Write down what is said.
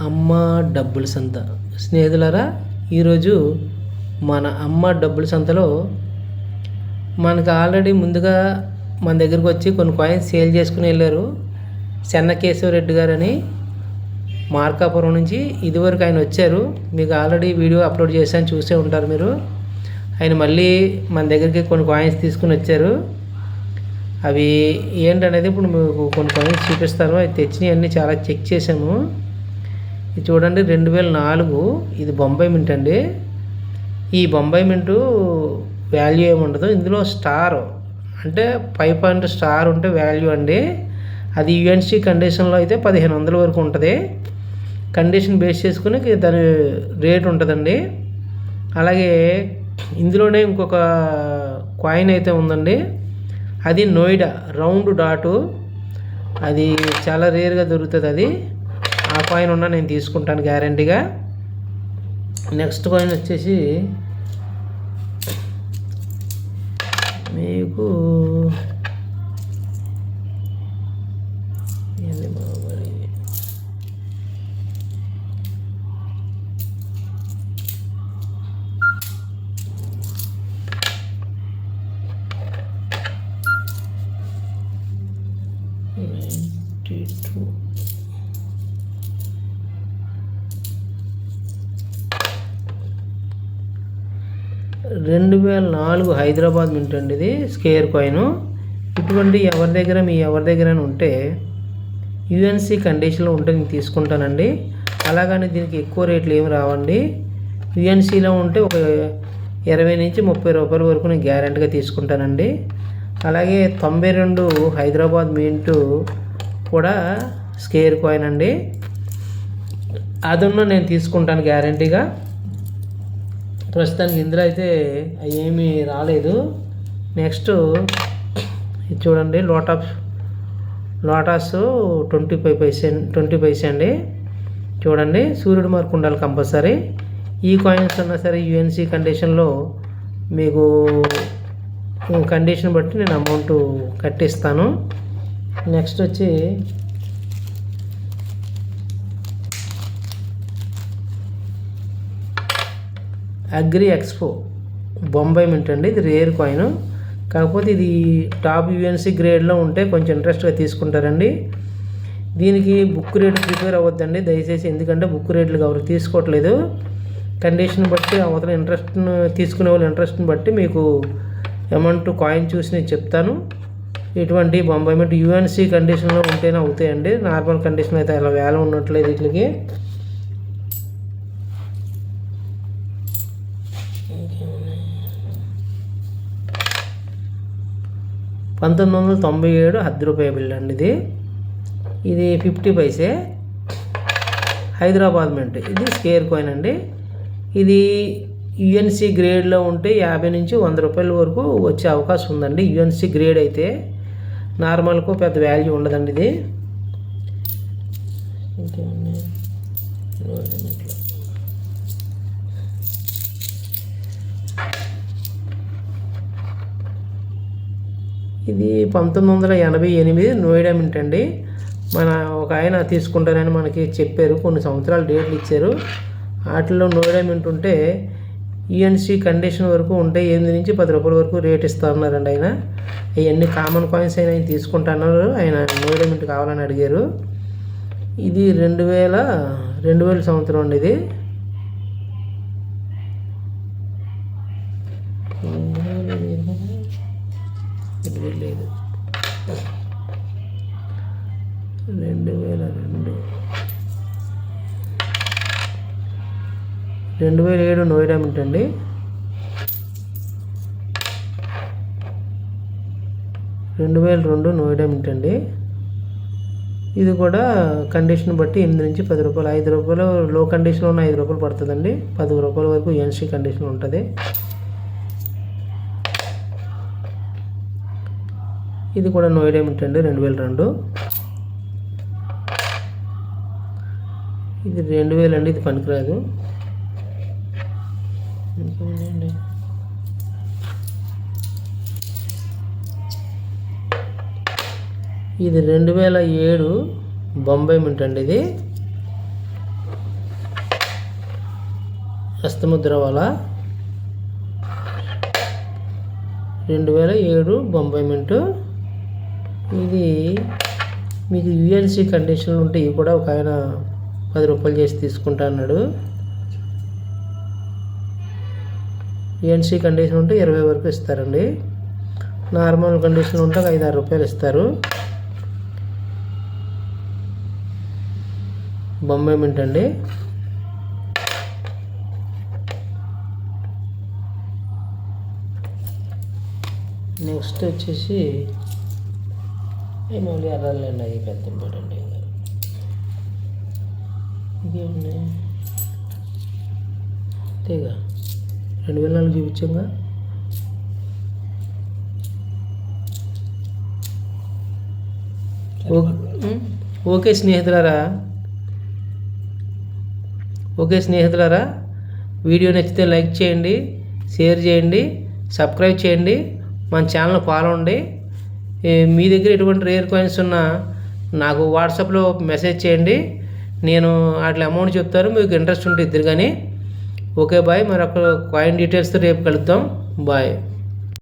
అమ్మ డబ్బుల సంత. స్నేహితులారా ఈరోజు మన అమ్మ డబ్బుల సంతలో మనకు ఆల్రెడీ ముందుగా మన దగ్గరకు వచ్చి కొన్ని కాయిన్స్ సేల్ చేసుకుని వెళ్ళారు. చెన్నకేశవరెడ్డి గారు అని మార్కాపురం నుంచి ఇదివరకు ఆయన వచ్చారు. మీకు ఆల్రెడీ వీడియో అప్లోడ్ చేశాను చూసే ఉంటారు మీరు. ఆయన మళ్ళీ మన దగ్గరికి కొన్ని కాయిన్స్ తీసుకుని వచ్చారు. అవి ఏంటనేది ఇప్పుడు మీకు కొన్ని కాయిన్స్ చూపిస్తాను. అవి తెచ్చినవి అన్నీ చాలా చెక్ చేశాము. ఇది చూడండి రెండు వేల నాలుగు ఇది బొంబాయి మింట్ అండి. ఈ బొంబాయి మింటు వాల్యూ ఏముండదు ఇందులో స్టార్. అంటే ఫైవ్ పాయింట్ స్టార్ ఉంటే వాల్యూ అండి. అది యుఎన్సీ కండిషన్లో అయితే పదిహేను వందల వరకు ఉంటుంది. కండిషన్ బేస్ చేసుకుని దాని రేట్ ఉంటుందండి. అలాగే ఇందులోనే ఇంకొక కాయిన్ అయితే ఉందండి. అది నోయిడా రౌండ్ డాటు. అది చాలా రేర్గా దొరుకుతుంది అది. ఆ కాయిన్ ఉన్నా నేను తీసుకుంటాను గ్యారంటీగా నెక్స్ట్ కాయిన్ వచ్చేసి మీకు two. రెండు వేల నాలుగు హైదరాబాద్ మింట్ అండి ఇది స్కేర్ కాయిన్. ఇటువంటి ఎవరి దగ్గర మీ ఎవరి దగ్గర ఉంటే యుఎన్సి కండిషన్లో ఉంటే నేను తీసుకుంటానండి. అలాగని దీనికి ఎక్కువ రేట్లు ఏమి రావండి. యుఎన్సీలో ఉంటే ఒక ఇరవై నుంచి ముప్పై రూపాయల వరకు నేను గ్యారెంటీగా తీసుకుంటానండి. అలాగే తొంభై రెండు హైదరాబాద్ మింటు కూడా స్కేర్ కాయిన్ అండి. అదున్న నేను తీసుకుంటాను గ్యారంటీగా. ప్రస్తుతానికి ఇందులో అయితే ఏమీ రాలేదు. నెక్స్ట్ ఇది చూడండి lotus lotus twenty five paise twenty paise అండి. చూడండి సూర్యుడు మార్పు ఉండాలి కంపల్సరీ. ఈ కాయిన్స్ ఉన్నా సరే యుఎన్సీ కండిషన్లో మీకు కండిషన్ బట్టి నేను అమౌంట్ కట్టిస్తాను. నెక్స్ట్ వచ్చి అగ్రి ఎక్స్పో. బొంబాయి మింట్ అండి. ఇది రేర్ కాయిన్ కాకపోతే ఇది టాప్ యూఎన్సీ గ్రేడ్లో ఉంటే కొంచెం ఇంట్రెస్ట్గా తీసుకుంటారండి. దీనికి బుక్ రేట్ ప్రిపేర్ అవ్వద్దండి. దయచేసి ఎందుకంటే బుక్ రేట్లు ఎవరు తీసుకోవట్లేదు. కండిషన్ బట్టి అవతల ఇంట్రెస్ట్ను తీసుకునే వాళ్ళ ఇంట్రెస్ట్ని బట్టి మీకు అమౌంట్ కాయిన్ చూసి నేను చెప్తాను. ఇటువంటి బొంబాయి మింట్ యూఎన్సీ కండిషన్లో ఉంటేనే అవుతాయండి. నార్మల్ కండిషన్ అయితే అలా వేల ఉన్నట్లేదు వీటికి. పంతొమ్మిది వందల తొంభై ఏడు హద్ది రూపాయ బిల్ అండి ఇది. ఇది ఫిఫ్టీ పైసే. హైదరాబాద్ మింట్. ఇది స్కేర్ కాయిన్ అండి. ఇది యుఎన్సి గ్రేడ్లో ఉంటే యాభై నుంచి వంద రూపాయల వరకు వచ్చే అవకాశం ఉందండి. యుఎన్సి గ్రేడ్ అయితే నార్మల్కు పెద్ద వాల్యూ ఉండదండి ఇది. ఇంకేమన్నా ఇది పంతొమ్మిది వందల ఎనభై ఎనిమిది నోయిడా మింట్ అండి. మన ఒక ఆయన తీసుకుంటారని మనకి చెప్పారు కొన్ని సంవత్సరాలు డేట్లు ఇచ్చారు. వాటిలో నోయిడా మింట్ ఉంటే ఈఎన్సీ కండిషన్ వరకు ఉంటే ఎనిమిది నుంచి పది రూపాయల వరకు రేట్ ఇస్తారన్నారండి ఆయన. ఇవన్నీ కామన్ కాయిన్స్ అయినా ఆయన తీసుకుంటున్నారు. ఆయన నోయిడా మింట్ కావాలని అడిగారు. ఇది రెండు వేల రెండు వేల సంవత్సరం అండి ఇది. రెండు వేల రెండు. రెండు వేల ఏడు నోయిడా మింట్ అండి. రెండు వేల రెండు నోయిడా మింట్ అండి. ఇది కూడా కండిషన్ బట్టి ఎనిమిది నుంచి పది రూపాయలు ఐదు రూపాయలు లో కండిషన్లో ఉన్న ఐదు రూపాయలు పడుతుందండి. పది రూపాయల వరకు ఎన్సీ కండిషన్ ఉంటుంది. ఇది కూడా నోయిడా మింట్ అండి రెండు వేల రెండు. ఇది రెండు వేలు అండి ఇది పనికిరాదు. ఇది రెండు వేల ఏడు బొంబాయి మింట్ అండి ఇది. హస్తముద్ర వల. రెండు వేల ఏడు బొంబాయి మింటు. ఇది మీకు యుఎన్సీ కండిషన్లు ఉంటే ఇవి కూడా ఒక ఆయన పది రూపాయలు చేసి తీసుకుంటా అన్నాడు. యుఎన్సి కండిషన్ ఉంటే ఇరవై వరకు ఇస్తారండి. నార్మల్ కండిషన్ ఉంటే ఒక ఐదు ఆరు రూపాయలు ఇస్తారు. బొంబాయి మింట్ అండి నెక్స్ట్ వచ్చేసి మళ్ళీ ఎర్రలేండి అవి పెద్ద ఇంపార్టెంట్. ఇంకేమున్నాయి అంతేగా. రెండు వేల నాలుగు చూపించాంగా. ఓకే స్నేహితులారా. ఓకే స్నేహితులారా. వీడియో నచ్చితే లైక్ చేయండి షేర్ చేయండి సబ్స్క్రైబ్ చేయండి మన ఛానల్ ఫాలో అండి మీ దగ్గర ఎటువంటి రేర్ కాయిన్స్ ఉన్నా నాకు వాట్సాప్లో మెసేజ్ చేయండి. నేను వాటి అమౌంట్ చెప్తాను మీకు ఇంట్రెస్ట్ ఉంటే ఇద్దరు కానీ ఓకే బాయ్ మరి అక్కడ కాయిన్ డీటెయిల్స్తో రేపు కలుద్దాం. బాయ్